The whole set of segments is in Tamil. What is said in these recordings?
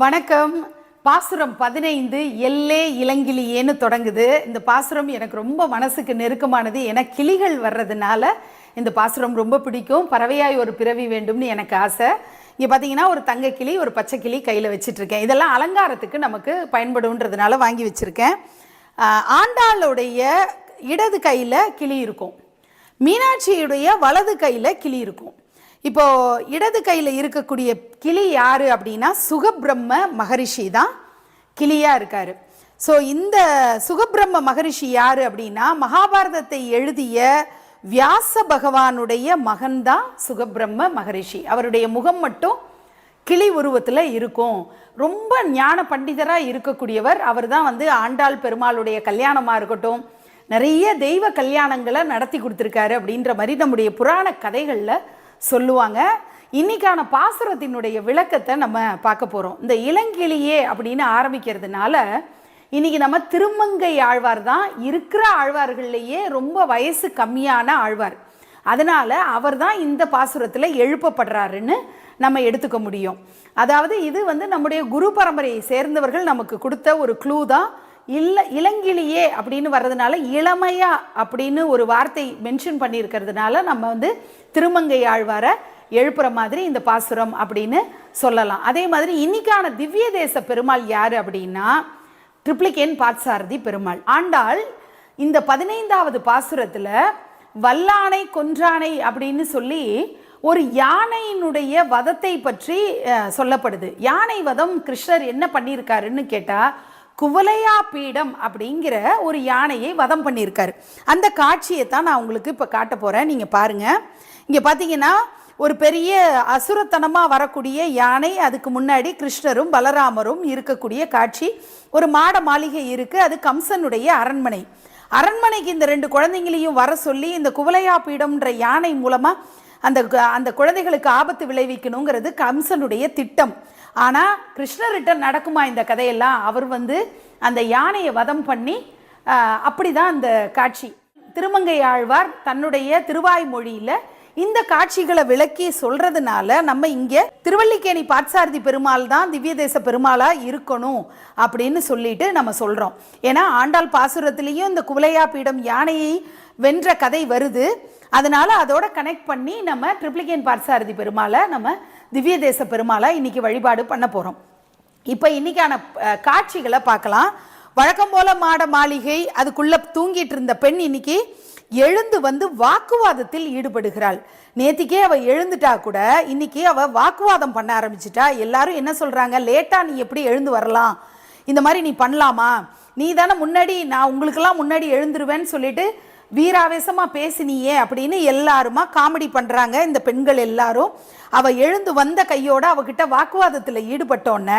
வணக்கம். பாசுரம் பதினைந்து எல்லே இளங்கிளியேன்னு தொடங்குது. இந்த பாசுரம் எனக்கு ரொம்ப மனசுக்கு நெருக்கமானது. ஏன்னா கிளிகள் வர்றதுனால இந்த பாசுரம் ரொம்ப பிடிக்கும். பறவையாய் ஒரு பிறவி வேண்டும்னு எனக்கு ஆசை. இங்கே பார்த்தீங்கன்னா ஒரு தங்க கிளி ஒரு பச்சை கிளி கையில் வச்சிட்ருக்கேன். இதெல்லாம் அலங்காரத்துக்கு நமக்கு பயன்படுன்றதுனால வாங்கி வச்சுருக்கேன். ஆண்டாளுடைய இடது கையில் கிளி இருக்கும். மீனாட்சியுடைய வலது கையில் கிளி இருக்கும். இப்போ இடது கையில் இருக்கக்கூடிய கிளி யாரு அப்படின்னா சுகபிரம்ம மகரிஷி தான் கிளியாக இருக்கார். ஸோ இந்த சுகபிரம்ம மகரிஷி யார் அப்படின்னா மகாபாரதத்தை எழுதிய வியாச பகவானுடைய மகன்தான் சுகபிரம்ம மகரிஷி. அவருடைய முகம் மட்டும் கிளி உருவத்தில் இருக்கும். ரொம்ப ஞான பண்டிதராக இருக்கக்கூடியவர். அவர் தான் வந்து ஆண்டாள் பெருமாளுடைய கல்யாணமாக இருக்கட்டும் நிறைய தெய்வ கல்யாணங்களை நடத்தி கொடுத்துருக்காரு அப்படின்ற மாதிரி நம்முடைய புராண கதைகளில் சொல்லுவாங்க. இன்னைக்கான பாசுரத்தினுடைய விளக்கத்தை நம்ம பார்க்க போகிறோம் இந்த இளங்கிளியே அப்படின்னு ஆரம்பிக்கிறதுனால இன்னைக்கு நம்ம திருமங்கை ஆழ்வார் தான் இருக்கிற ஆழ்வார்கள்லேயே ரொம்ப வயசு கம்மியான ஆழ்வார். அதனால் அவர் தான் இந்த பாசுரத்தில் எழுப்பப்படுறாருன்னு நம்ம எடுத்துக்க முடியும். அதாவது இது வந்து நம்முடைய குரு பரம்பரையை சேர்ந்தவர்கள் நமக்கு கொடுத்த ஒரு க்ளூ தான். இல்லை இளங்கிளியே அப்படின்னு வர்றதுனால இளமையா அப்படின்னு ஒரு வார்த்தை மென்ஷன் பண்ணியிருக்கிறதுனால நம்ம வந்து திருமங்கை ஆழ்வாரை எழுப்புற மாதிரி இந்த பாசுரம் அப்படின்னு சொல்லலாம். அதே மாதிரி இன்னைக்கான திவ்ய தேச பெருமாள் யார் அப்படின்னா ட்ரிப்ளிகேன் பாட்சாரதி பெருமாள். ஆண்டாள் இந்த பதினைந்தாவது பாசுரத்தில் வல்லானை கொன்றானை அப்படின்னு சொல்லி ஒரு யானையினுடைய வதத்தை பற்றி சொல்லப்படுது. யானை வதம் கிருஷ்ணர் என்ன பண்ணியிருக்காருன்னு கேட்டால் குவலையா பீடம் அப்படிங்கிற ஒரு யானையை வதம் பண்ணியிருக்காரு. அந்த காட்சியை தான் நான் உங்களுக்கு இப்போ காட்ட போகிறேன் நீங்கள் பாருங்கள் இங்கே பார்த்தீங்கன்னா ஒரு பெரிய அசுரத்தனமாக வரக்கூடிய யானை அதுக்கு முன்னாடி கிருஷ்ணரும் பலராமரும் இருக்கக்கூடிய காட்சி. ஒரு மாட மாளிகை இருக்குது அது கம்சனுடைய அரண்மனை. அரண்மனைக்கு இந்த ரெண்டு குழந்தைங்களையும் வர சொல்லி இந்த குவலையா பீடம்ன்ற யானை மூலமாக அந்த அந்த குழந்தைகளுக்கு ஆபத்து விளைவிக்கணுங்கிறது கம்சனுடைய திட்டம். ஆனால் கிருஷ்ணர்கிட்ட நடக்குமா இந்த கதையெல்லாம்? அவர் வந்து அந்த யானையை வதம் பண்ணி அப்படி அப்படிதான் அந்த காட்சி. திருமங்கை ஆழ்வார் தன்னுடைய திருவாய்மொழியில் இந்த காட்சிகளை விளக்கி சொல்கிறதுனால நம்ம இங்கே திருவல்லிக்கேணி பாட்சாரதி பெருமாள் தான் திவ்ய தேச பெருமாளாக இருக்கணும் அப்படின்னு சொல்லிட்டு நம்ம சொல்கிறோம் ஏன்னா ஆண்டாள் பாசுரத்துலேயும் இந்த குவலையா பீடம் யானையை வென்ற கதை வருது. அதனால் அதோட கனெக்ட் பண்ணி நம்ம ட்ரிப்ளிகேன் பாட்சாரதி பெருமாளை நம்ம திவ்ய தேச பெருமாளை இன்னைக்கு வழிபாடு பண்ண போகிறோம் இப்போ இன்னைக்கான காட்சிகளை பார்க்கலாம். வழக்கம் போல மாட மாளிகை அதுக்குள்ளே தூங்கிட்டு இருந்த பெண் இன்னைக்கு எழுந்து வந்து வாக்குவாதத்தில் ஈடுபடுகிறாள். நேத்திக்கே அவள் எழுந்துட்டா கூட இன்னைக்கு அவள் வாக்குவாதம் பண்ண ஆரம்பிச்சிட்டா. எல்லாரும் என்ன சொல்கிறாங்க லேட்டாக நீ எப்படி எழுந்து வரலாம்? இந்த மாதிரி நீ பண்ணலாமா? நீ தானே முன்னாடி நான் உங்களுக்கெல்லாம் முன்னாடி எழுந்துருவேன்னு சொல்லிட்டு வீராவேசமாக பேசினியே அப்படின்னு எல்லாருமா காமெடி பண்ணுறாங்க இந்த பெண்கள் எல்லாரும் அவள் எழுந்து வந்த கையோடு அவகிட்ட வாக்குவாதத்தில் ஈடுபட்டோன்ன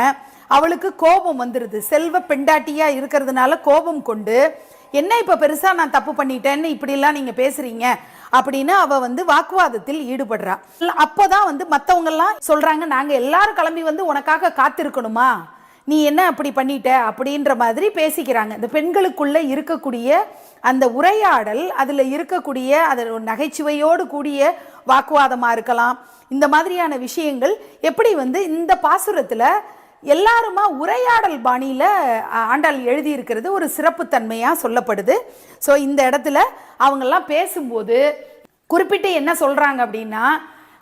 அவளுக்கு கோபம் வந்துடுது செல்வ பெண்டாட்டியாக இருக்கிறதுனால கோபம் கொண்டு என்ன இப்போ பெருசாக நான் தப்பு பண்ணிட்டேன்னு இப்படிலாம் நீங்கள் பேசுகிறீங்க அப்படின்னு அவள் வந்து வாக்குவாதத்தில் ஈடுபடுறா. அப்போ தான் வந்து மற்றவங்கெல்லாம் சொல்கிறாங்க நாங்கள் எல்லாரும் கிளம்பி வந்து உனக்காக காத்திருக்கணுமா? நீ என்ன அப்படி பண்ணிட்ட? அப்படின்ற மாதிரி பேசிக்கிறாங்க. இந்த பெண்களுக்குள்ளே இருக்கக்கூடிய அந்த உரையாடல் அதில் இருக்கக்கூடிய அதில் ஒரு நகைச்சுவையோடு கூடிய வாக்குவாதமாக இருக்கலாம். இந்த மாதிரியான விஷயங்கள் எப்படி வந்து இந்த பாசுரத்தில் எல்லாருமா உரையாடல் பாணியில் ஆண்டாள் எழுதியிருக்கிறது ஒரு சிறப்புத்தன்மையாக சொல்லப்படுது. ஸோ இந்த இடத்துல அவங்கெல்லாம் பேசும்போது குறிப்பிட்டு என்ன சொல்கிறாங்க அப்படின்னா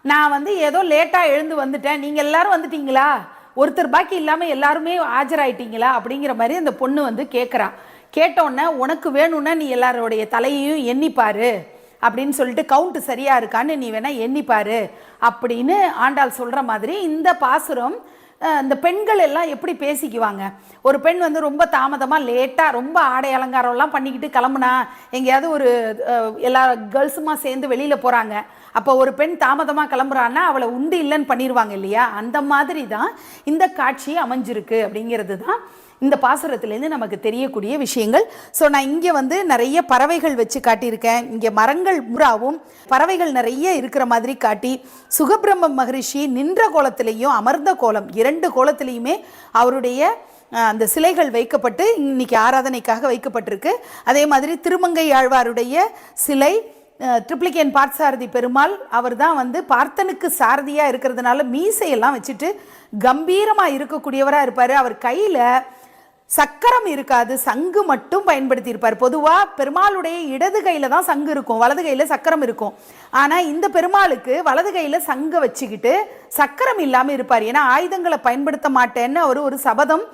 நான் வந்து ஏதோ லேட்டாக எழுந்து வந்துட்டேன். நீங்கள் எல்லாரும் வந்துட்டீங்களா? ஒருத்தர் பாக்கி இல்லாமல் எல்லாருமே ஆஜராயிட்டீங்களா அப்படிங்கிற மாதிரி அந்த பொண்ணு வந்து கேட்குறா கேட்டோன்னே உனக்கு வேணும்னா நீ எல்லாரோடைய தலையையும் எண்ணிப்பாரு அப்படின்னு சொல்லிட்டு கவுண்ட் சரியா இருக்கான்னு நீ வேணால் எண்ணிப்பாரு அப்படின்னு ஆண்டாள் சொல்கிற மாதிரி இந்த பாசுரம் இந்த பெண்கள் எல்லாம் எப்படி பேசிக்குவாங்க? ஒரு பெண் வந்து ரொம்ப தாமதமாக லேட்டாக ரொம்ப ஆடை அலங்காரம்லாம் பண்ணிக்கிட்டு கிளம்புனா எங்கேயாவது ஒரு எல்லா கேர்ள்ஸுமா சேர்ந்து வெளியில் போகிறாங்க அப்போ ஒரு பெண் தாமதமாக கிளம்புறான்னா அவளை உண்டு இல்லைன்னு பண்ணிடுவாங்க இல்லையா? அந்த மாதிரி தான் இந்த காட்சி அமைஞ்சிருக்கு அப்படிங்கிறது தான் இந்த பாசுரத்துலேருந்து நமக்கு தெரியக்கூடிய விஷயங்கள். ஸோ நான் இங்கே வந்து நிறைய பறவைகள் வச்சு காட்டியிருக்கேன். இங்கே மரங்கள் முறாவும் பறவைகள் நிறைய இருக்கிற மாதிரி காட்டி சுகபிரம்ம மகரிஷி நின்ற கோலத்திலையும் அமர்ந்த கோலம் இரண்டு கோலத்திலையுமே அவருடைய அந்த சிலைகள் வைக்கப்பட்டு இன்னைக்கு ஆராதனைக்காக வைக்கப்பட்டிருக்கு. அதே மாதிரி திருமங்கை ஆழ்வாருடைய சிலை ட்ரிப்ளிகேன் பார்த்தசாரதி பெருமாள் அவர் தான் வந்து பார்த்தனுக்கு சாரதியாக இருக்கிறதுனால மீசையெல்லாம் வச்சுட்டு கம்பீரமாக இருக்கக்கூடியவராக இருப்பார். அவர் கையில் சக்கரம் இருக்காது சங்கு மட்டும் பயன்படுத்தியிருப்பார். பொதுவாக பெருமாளுடைய இடது கையில் தான் சங்கு இருக்கும் வலது கையில் சக்கரம் இருக்கும். ஆனால் இந்த பெருமாளுக்கு வலது கையில் சங்கை வச்சுக்கிட்டு சக்கரம் இல்லாமல் இருப்பார். ஏன்னா ஆயுதங்களை பயன்படுத்த மாட்டேன்னு அவர் ஒரு சபதம்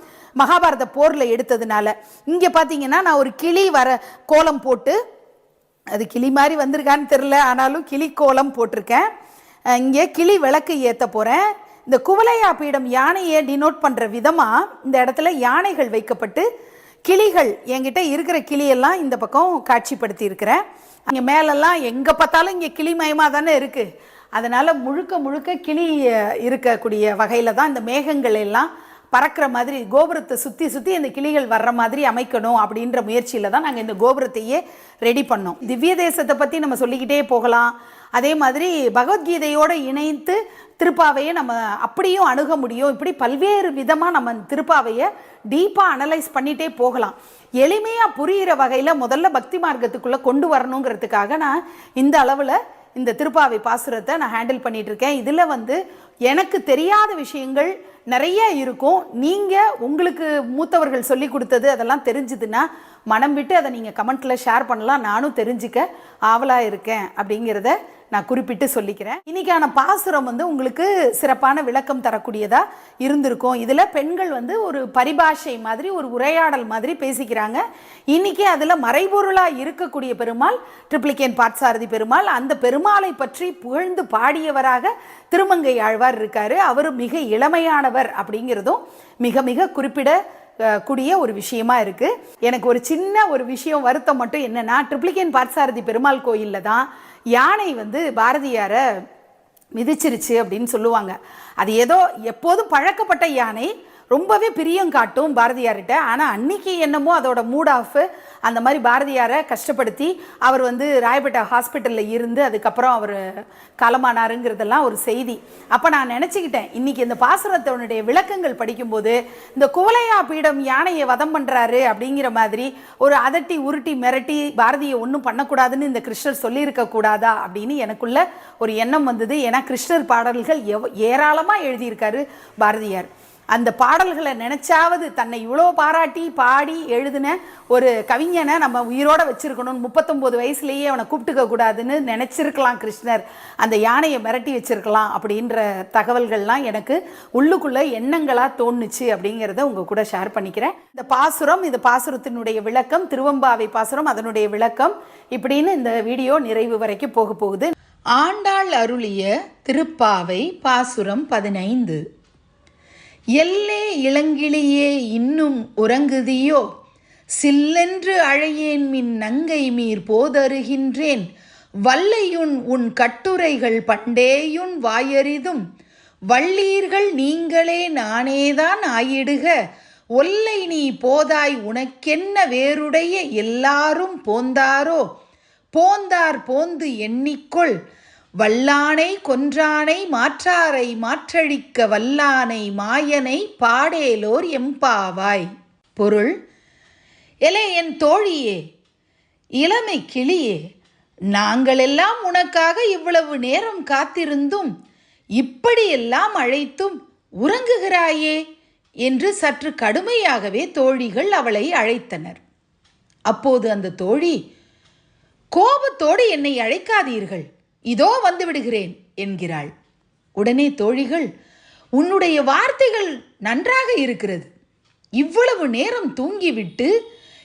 மகாபாரத போரில் எடுத்ததுனால. இங்கே பார்த்தீங்கன்னா நான் ஒரு கிளி வர கோலம் போட்டு அது கிளி மாதிரி வந்திருக்கான்னு தெரில ஆனாலும் கிளி கோலம் போட்டிருக்கேன். இங்கே கிளி விளக்கு ஏற்ற போகிறேன் இந்த குவலையா பீடம் யானையை டினோட் பண்ணுற விதமாக இந்த இடத்துல யானைகள் வைக்கப்பட்டு கிளிகள் என்கிட்ட இருக்கிற கிளியெல்லாம் இந்த பக்கம் காட்சிப்படுத்தி இருக்கிறேன். இங்கே மேலெல்லாம் எங்கே பார்த்தாலும் இங்கே கிளி மயமாக தானே இருக்குது அதனால் முழுக்க முழுக்க கிளி இருக்கக்கூடிய வகையில் தான் இந்த மேகங்கள் எல்லாம் பறக்கிற மாதிரி கோபுரத்தை சுற்றி சுற்றி இந்த கிளிகள் வர்ற மாதிரி அமைக்கணும் அப்படின்ற முயற்சியில் தான் நாங்கள் இந்த கோபுரத்தையே ரெடி பண்ணோம். திவ்ய தேசத்தை பற்றி நம்ம சொல்லிக்கிட்டே போகலாம். அதே மாதிரி பகவத்கீதையோடு இணைத்து திருப்பாவையை நம்ம அப்படியும் அணுக முடியும். இப்படி பல்வேறு விதமாக நம்ம திருப்பாவையை டீப்பாக அனலைஸ் பண்ணிகிட்டே போகலாம். எளிமையாக புரிகிற வகையில் முதல்ல பக்தி மார்க்கத்துக்குள்ளே கொண்டு வரணுங்கிறதுக்காக நான் இந்த அளவில் இந்த திருப்பாவை பாசுரத்தை நான் ஹேண்டில் பண்ணிகிட்ருக்கேன் இதில் வந்து எனக்கு தெரியாத விஷயங்கள் நிறைய இருக்கும். நீங்கள் உங்களுக்கு மூத்தவர்கள் சொல்லி கொடுத்தது அதெல்லாம் தெரிஞ்சுதுன்னா மனம் விட்டு அதை நீங்கள் கமெண்ட்டில் ஷேர் பண்ணலாம். நானும் தெரிஞ்சுக்க ஆவலாக இருக்கேன் அப்படிங்கிறத நான் குறிப்பிட்டு சொல்லிக்கிறேன். இன்னைக்கான பாசுரம் வந்து உங்களுக்கு சிறப்பான விளக்கம் தரக்கூடியதாக இருந்திருக்கும். இதில் பெண்கள் வந்து ஒரு பரிபாஷை மாதிரி ஒரு உரையாடல் மாதிரி பேசிக்கிறாங்க. இன்றைக்கி அதில் மறைபொருளாக இருக்கக்கூடிய பெருமாள் ட்ரிப்ளிகேன் பாட்சாரதி பெருமாள் அந்த பெருமாளை பற்றி புகழ்ந்து பாடியவராக திருமங்கை ஆழ்வார் இருக்கார். அவர் மிக இளமையானவர். அப்படிங்கிறதும் மிக மிக குறிப்பிட கூடிய ஒரு விஷயமா இருக்கு. எனக்கு ஒரு சின்ன ஒரு விஷயம் வருத்தம் மட்டும் என்னன்னா ட்ரிப்ளிகேன் பார்த்தசாரதி பெருமாள் கோயிலில் தான் யானை வந்து பாரதியாரை மிதிச்சிருச்சு அப்படின்னு சொல்லுவாங்க. அது ஏதோ எப்போதும் பழக்கப்பட்ட யானை ரொம்பவே பிரியம் காட்டும் பாரதியார்கிட்ட. ஆனால் அன்னைக்கு என்னமோ அதோட மூட் ஆஃப் அந்த மாதிரி பாரதியாரை கஷ்டப்படுத்தி அவர் வந்து ராயப்பேட்டை ஹாஸ்பிட்டலில் இருந்து அதுக்கப்புறம் அவர் காலமானாருங்கிறதெல்லாம் ஒரு செய்தி. அப்போ நான் நினச்சிக்கிட்டேன் இன்றைக்கி இந்த பாசுரத்தவனுடைய விளக்கங்கள் படிக்கும்போது இந்த குவலையா பீடம் யானையை வதம் பண்ணுறாரு அப்படிங்கிற மாதிரி ஒரு அதட்டி உருட்டி மிரட்டி பாரதியை ஒன்றும் பண்ணக்கூடாதுன்னு இந்த கிருஷ்ணர் சொல்லியிருக்க கூடாதா அப்படின்னு எனக்குள்ள ஒரு எண்ணம் வந்தது. ஏன்னா கிருஷ்ணர் பாடல்கள் எவ் ஏராளமாக எழுதியிருக்காரு பாரதியார். அந்த பாடல்களை நினச்சாவது தன்னை இவ்வளோ பாராட்டி பாடி எழுதின ஒரு கவிஞனை நம்ம உயிரோட வச்சுருக்கணும்னு முப்பத்தொம்போது வயசுலேயே அவனை கூப்பிட்டுக்க கூடாதுன்னு நினச்சிருக்கலாம் கிருஷ்ணர். அந்த யானையை மிரட்டி வச்சிருக்கலாம் அப்படின்ற தகவல்கள்லாம் எனக்கு உள்ளுக்குள்ளே எண்ணங்களாக தோணுச்சு அப்படிங்கிறத உங்க கூட ஷேர் பண்ணிக்கிறேன். இந்த பாசுரம் இந்த பாசுரத்தினுடைய விளக்கம் திருவம்பாவை பாசுரம் அதனுடைய விளக்கம். இப்படின்னு இந்த வீடியோ நிறைவு வரைக்கும் போக போகுது. ஆண்டாள் அருளிய திருப்பாவை பாசுரம் பதினைந்து. எல்லே இளங்கிளியே இன்னும் உறங்குதியோ? சில்லென்று அழையேன் மின் நங்கை மீர் போதருகின்றேன். வல்லையுன் உன் கட்டுரைகள் பண்டேயுன் வாயறிதும். வள்ளீர்கள் நீங்களே நானேதான் ஆயிடுக. ஒல்லை நீ போதாய் உனக்கென்ன வேறுடைய எல்லாரும் போந்தாரோ? போந்தார் போந்து எண்ணிக்கொள். வல்லானை கொன்றானை மாற்றாரை மாற்றழிக்க வல்லானை மாயனை பாடேலோர் எம்பாவாய். பொருள் எலே என் தோழியே இளமை கிளியே நாங்களெல்லாம் உனக்காக இவ்வளவு நேரம் காத்திருந்தும் இப்படியெல்லாம் அழைத்தும் உறங்குகிறாயே என்று சற்று கடுமையாகவே தோழிகள் அவளை அழைத்தனர். அப்போது அந்த தோழி கோபத்தோடு என்னை அழைக்காதீர்கள். இதோ வந்து விடுகிறேன் என்கிறாள். உடனே தோழிகள் உன்னுடைய வார்த்தைகள் நன்றாக இருக்கிறது. இவ்வளவு நேரம் தூங்கிவிட்டு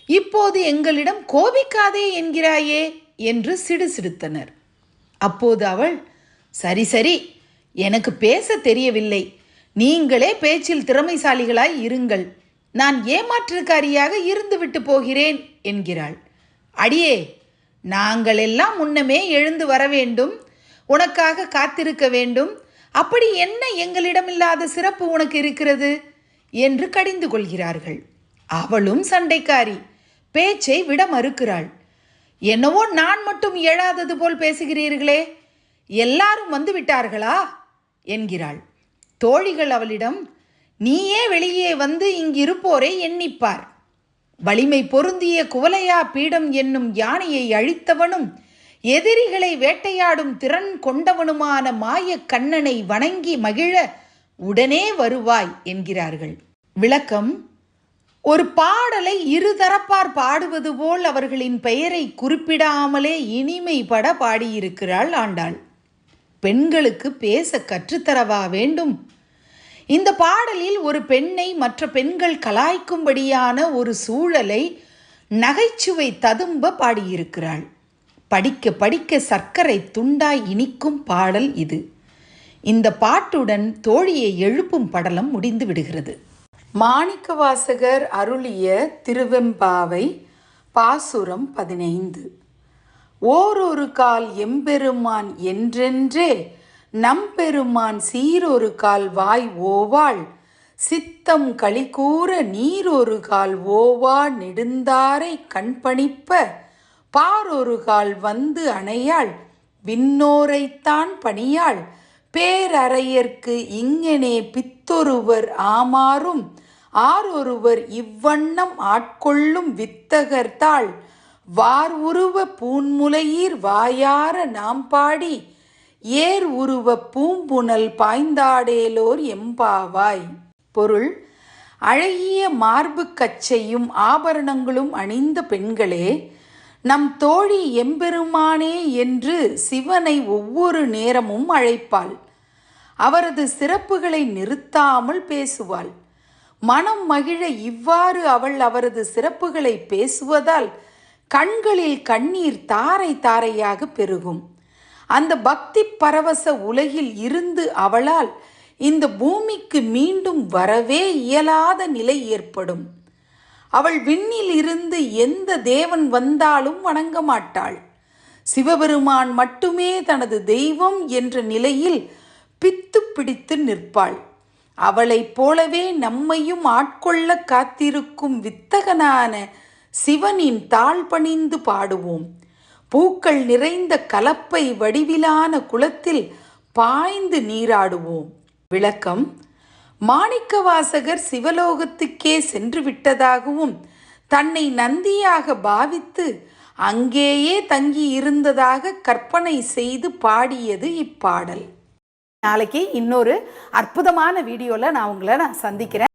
இப்போது எங்களிடம் கோபிக்காதே என்கிறாயே என்று சிடுசிடுத்தனர். அப்போது அவள் சரி சரி எனக்கு பேச தெரியவில்லை. நீங்களே பேச்சில் திறமைசாலிகளாய் இருங்கள். நான் ஏமாற்றுக்காரியாக இருந்துவிட்டு போகிறேன் என்கிறாள். அடியே நாங்கள் எல்லாம் முன்னமே எழுந்து வர வேண்டும். உனக்காக காத்திருக்க வேண்டும். அப்படி என்ன எங்களிடமில்லாத சிறப்பு உனக்கு இருக்கிறது? என்று கடிந்து கொள்கிறார்கள். அவளும் சண்டைக்காரி. பேச்சை விட மறுக்கிறாள். என்னவோ நான் மட்டும் எழாதது போல் பேசுகிறீர்களே. எல்லாரும் வந்து விட்டார்களா? என்கிறாள். தோழிகள் அவளிடம் நீயே வெளியே வந்து இங்கிருப்போரை எண்ணிப்பார். வலிமை பொருந்திய குவலையா பீடம் என்னும் யானையை அழித்தவனும் எதிரிகளை வேட்டையாடும் திறன் கொண்டவனுமான மாயக் கண்ணனை வணங்கி மகிழ உடனே வருவாய் என்கிறார்கள். விளக்கம் ஒரு பாடலை இருதரப்பார் பாடுவது போல் அவர்களின் பெயரை குறிப்பிடாமலே இனிமைபட பாடியிருக்கிறாள் ஆண்டாள். பெண்களுக்கு பேச கற்றுத்தரவா வேண்டும்? இந்த பாடலில் ஒரு பெண்ணை மற்ற பெண்கள் கலாய்க்கும்படியான ஒரு சூழலை நகைச்சுவை ததும்ப பாடியிருக்கிறாள். படிக்க படிக்க சர்க்கரை துண்டாய் இனிக்கும் பாடல் இது. இந்த பாட்டுடன் தோழியை எழுப்பும் படலம் முடிந்து விடுகிறது. மாணிக்கவாசகர் அருளிய திருவெம்பாவை பாசுரம் பதினைந்து. ஓரொரு கால் எம்பெருமான் என்றென்றே நம்பெருமான் சீரொரு கால் வாய் ஓவாள் சித்தம் களிகூற நீரொரு கால் ஓவா நெடுந்தாரை கண்பணிப்ப பாரொரு கால் வந்து அணையாள் விண்ணோரைத்தான் பணியாள் பேரறையர்க்கு இங்கனே பித்தொருவர் ஆமாறும் ஆரொருவர் இவ்வண்ணம் ஆட்கொள்ளும் வித்தகர்த்தாள் வார் உருவ பூன்முலையீர் வாயார நாம் பாடி ஏர் உருவ பூம்புனல் பாய்ந்தாடேலோர் எம்பாவாய். பொருள் அழகிய மார்பு கச்சையும் ஆபரணங்களும் அணிந்த பெண்களே நம் தோழி எம்பெருமானே என்று சிவனை ஒவ்வொரு நேரமும் அழைப்பாள். அவரது சிறப்புகளை நிறுத்தாமல் பேசுவாள். மனம் மகிழ இவ்வாறு அவள் அவரது சிறப்புகளை பேசுவதால் கண்களில் கண்ணீர் தாரை தாரையாக பெருகும். அந்த பக்தி பரவச உலகில் இருந்து அவளால் இந்த பூமிக்கு மீண்டும் வரவே இயலாத நிலை ஏற்படும். அவள் விண்ணில் இருந்து எந்த தேவன் வந்தாலும் வணங்க மாட்டாள். சிவபெருமான் மட்டுமே தனது தெய்வம் என்ற நிலையில் பித்து பிடித்து நிற்பாள். அவளைப் போலவே நம்மையும் ஆட்கொள்ள காத்திருக்கும் வித்தகனான சிவனின் தாழ் பணிந்து பாடுவோம். பூக்கள் நிறைந்த கலப்பை வடிவிலான குளத்தில் பாய்ந்து நீராடுவோம். விளக்கம் மாணிக்கவாசகர் சிவலோகத்துக்கே சென்று விட்டதாகவும் தன்னை நந்தியாக பாவித்து அங்கேயே தங்கி இருந்ததாக கற்பனை செய்து பாடியது இப்பாடல். நாளைக்கு இன்னொரு அற்புதமான வீடியோவில் நான் உங்களை நான் சந்திக்கிறேன்.